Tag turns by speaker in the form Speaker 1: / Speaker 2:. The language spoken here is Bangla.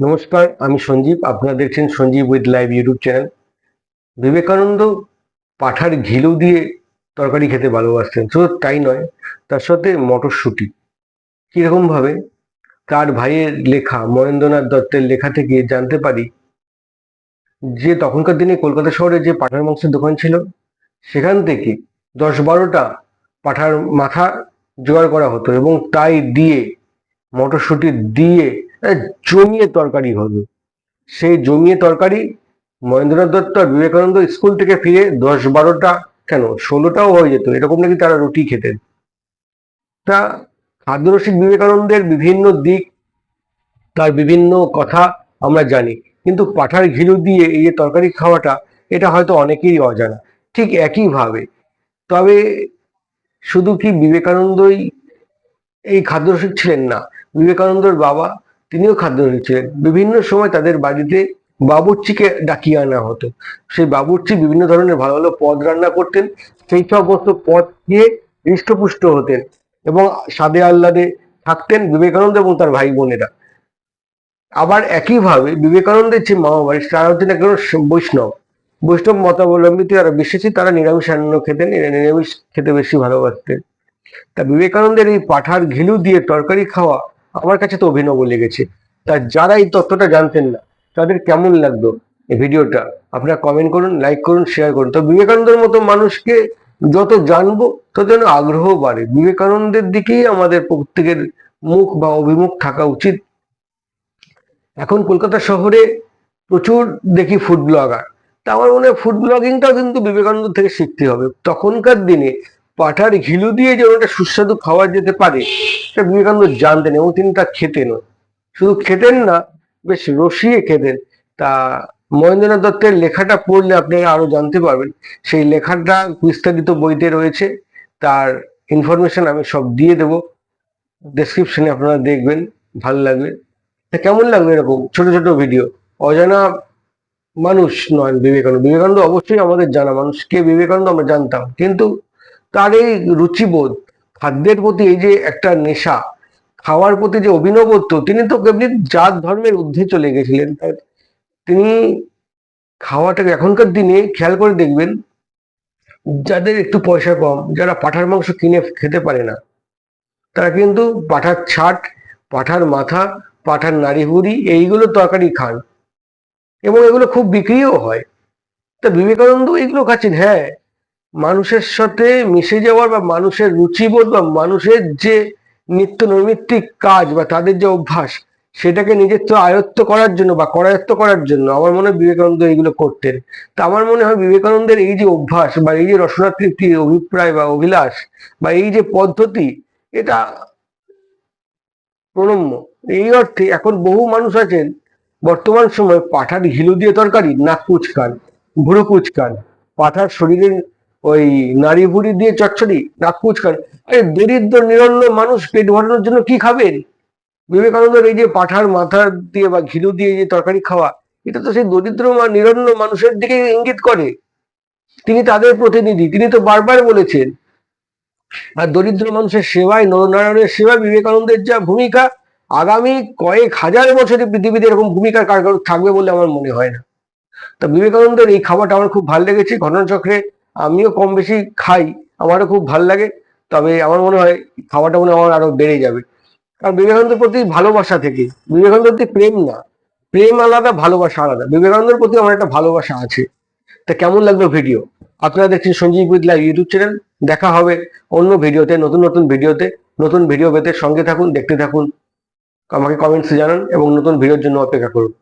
Speaker 1: নমস্কার, আমি সঞ্জীব। আপনারা দেখছেন Sanjeev with live YouTube channel Vivekananda পাঠার ঘিলু দিয়ে তরকারি খেতে ভালোবাসতেন। শুধু তাই নয়, তার সাথে মটরশুঁটি। কীরকমভাবে তার ভাইয়ের লেখা, মহেন্দ্রনাথ দত্তের লেখা থেকে জানতে পারি যে তখনকার দিনে কলকাতা শহরে যে পাঠার মাংসের দোকান ছিল, সেখান থেকে দশ বারোটা পাঠার মাথা জোগাড় করা হতো এবং তাই দিয়ে, মটরশুঁটি দিয়ে জমিয়ে তরকারি হবে। সেই জমিয়ে তরকারি মহেন্দ্রনাথ দত্ত আর বিবেকানন্দ স্কুল থেকে ফিরে দশ বারোটা, কেন, ষোলোটাও হয়ে যেত। এরকম নাকি তারা রুটি খেতেন। তা খাদ্যরসিক বিবেকানন্দের বিভিন্ন দিক, তার বিভিন্ন কথা আমরা জানি। কিন্তু পাঠার ঘিলু দিয়ে এই যে তরকারি খাওয়াটা, এটা হয়তো অনেকেরই অজানা। ঠিক একইভাবে। তবে শুধু কি বিবেকানন্দই এই খাদ্যরসিক ছিলেন না, বিবেকানন্দর বাবা তিনিও খাদ্য ছিলেন বিভিন্ন সময় তাদের বাড়িতে বাবুর্চিকে ডাকিয়ে আনা হতো। সেই বাবুর্চি বিভিন্ন ধরনের ভালো ভালো পদ রান্না করতেন, সেই সমস্ত পদ খেয়ে হৃষ্টপুষ্ট হতেন এবং স্বাদে আহ্লাদে থাকতেন বিবেকানন্দ এবং তার ভাই বোনেরা। আবার একইভাবে বিবেকানন্দের যে মামা বাড়ি তারা হচ্ছেন একজন বৈষ্ণব। বৈষ্ণব মতাবলম্বী যারা বিশ্বাসী, তারা নিরামিষ রান্না খেতেন নিরামিষ খেতে বেশি ভালোবাসতেন। তা বিবেকানন্দের এই পাঠার ঘিলু দিয়ে তরকারি খাওয়া আমার কাছে তো অভিনব লেগেছে। তা যারা এই তথ্যটা জানতেন না, তাদের কেমন লাগল এই ভিডিওটা? আপনারা কমেন্ট করুন লাইক করুন শেয়ার করুন। তো বিবেকানন্দের মতো মানুষকে যত জানব, তত যেন আগ্রহ বাড়ে। বিবেকানন্দের দিকেই আমাদের প্রত্যেকের মুখ বা অভিমুখ থাকা উচিত। এখন কলকাতা শহরে প্রচুর দেখি ফুড ব্লগার তা আমার মনে হয় ফুড ব্লগিংটাও কিন্তু বিবেকানন্দ থেকে শিখতে হবে। তখনকার দিনে পাঠার ঘিলু দিয়ে যে ওটা সুস্বাদু খাওয়া যেতে পারে, সেটা বিবেকানন্দ জানতেন এবং তিনি তা খেতেনও শুধু খেতেন না, বেশ রসিয়ে খেতেন। তা মহেন্দ্রনাথ দত্তের লেখাটা পড়লে আপনারা আরও জানতে পারবেন। সেই লেখাটা বিস্তারিত বইতে রয়েছে। তার ইনফরমেশন আমি সব দিয়ে দেবো। ডেসক্রিপশনে আপনারা দেখবেন, ভালো লাগবে। তা কেমন লাগবে এরকম ছোট ছোট ভিডিও অজানা মানুষ নয় বিবেকানন্দ। বিবেকানন্দ অবশ্যই আমাদের জানা মানুষ। কে বিবেকানন্দ আমরা জানতাম। কিন্তু তার এই রুচিবোধ, খাদ্যের প্রতি এই যে একটা নেশা, খাওয়ার প্রতি যে অভিনবত্ব, তিনি তো এমনি জাত ধর্মের ঊর্ধ্বে চলে গেছিলেন। তাই তিনি খাওয়াটাকে এখনকার দিনে খেয়াল করে দেখবেন, যাদের একটু পয়সা কম, যারা পাঠার মাংস কিনে খেতে পারে না, তারা কিন্তু পাঠার ছাট, পাঠার মাথা, পাঠার নাড়িভুড়ি, এইগুলো তরকারি খান। এবং এগুলো খুব বিক্রিও হয়। তা বিবেকানন্দ এগুলো খাচ্ছেন হ্যাঁ মানুষের সাথে মিশে যাওয়ার বা মানুষের রুচিবোধ বা মানুষের যে নিত্য নৈমিত্তিক কাজ বা তাদের যে অভ্যাস, সেটাকে নিজের তো আয়ত্ত করার জন্য বা করায়ত্ত করার জন্য আমার মনে হয় বিবেকানন্দ এইগুলো করতেন। তা আমার মনে হয় বিবেকানন্দের এই যে অভ্যাস বা এই যে রসনাতৃপ্তির অভিপ্রায় বা অভিলাষ বা এই যে পদ্ধতি, এটা প্রণম্য। এই অর্থে এখন বহু মানুষ আছেন, বর্তমান সময়ে পাঠার ঘিলু দিয়ে তরকারি, নাক কুচকান, ভুরু কুচকান পাঠার শরীরের ওই নাড়ি ভুড়ি দিয়ে চচ্চড়ি, নাক কুচকান আরে দরিদ্র, নিরন্ন মানুষ পেট ভরানোর জন্য কি খাবেন? বিবেকানন্দের এই যে পাঠার মাথা দিয়ে বা ঘিলু দিয়ে যে তরকারি খাওয়া, এটা তো সেই দরিদ্র নিরন্ন মানুষের দিকে ইঙ্গিত করে। তিনি তাদের প্রতিনিধি, তিনি তো বারবার বলেছেন, আর দরিদ্র মানুষের সেবায়, নরনারায়ণের সেবায় বিবেকানন্দের যা ভূমিকা, আগামী কয়েক হাজার বছরে পৃথিবীতে এরকম ভূমিকা কারও থাকবে বলে আমার মনে হয় না। তা বিবেকানন্দের এই খাবারটা আমার খুব ভালো লেগেছে। ঘটনাচক্রে আমিও কম বেশি খাই, আমারও খুব ভালো লাগে, তবে আমার মনে হয় খাওয়াটা মনে আমার আরও বেড়ে যাবে। কারণ বিবেকানন্দের প্রতি ভালোবাসা থেকে, বিবেকানন্দের প্রতি প্রেম না, প্রেম আলাদা, ভালোবাসা আলাদা। বিবেকানন্দের প্রতি আমার একটা ভালোবাসা আছে। তা কেমন লাগল ভিডিও? আপনারা দেখছেন সঞ্জীব লাইভ ইউটিউব চ্যানেল। দেখা হবে অন্য ভিডিওতে, নতুন নতুন ভিডিওতে, নতুন ভিডিও পেতে সঙ্গে থাকুন, দেখতে থাকুন, আমাকে কমেন্টসে জানান এবং নতুন ভিডিওর জন্য অপেক্ষা করুন।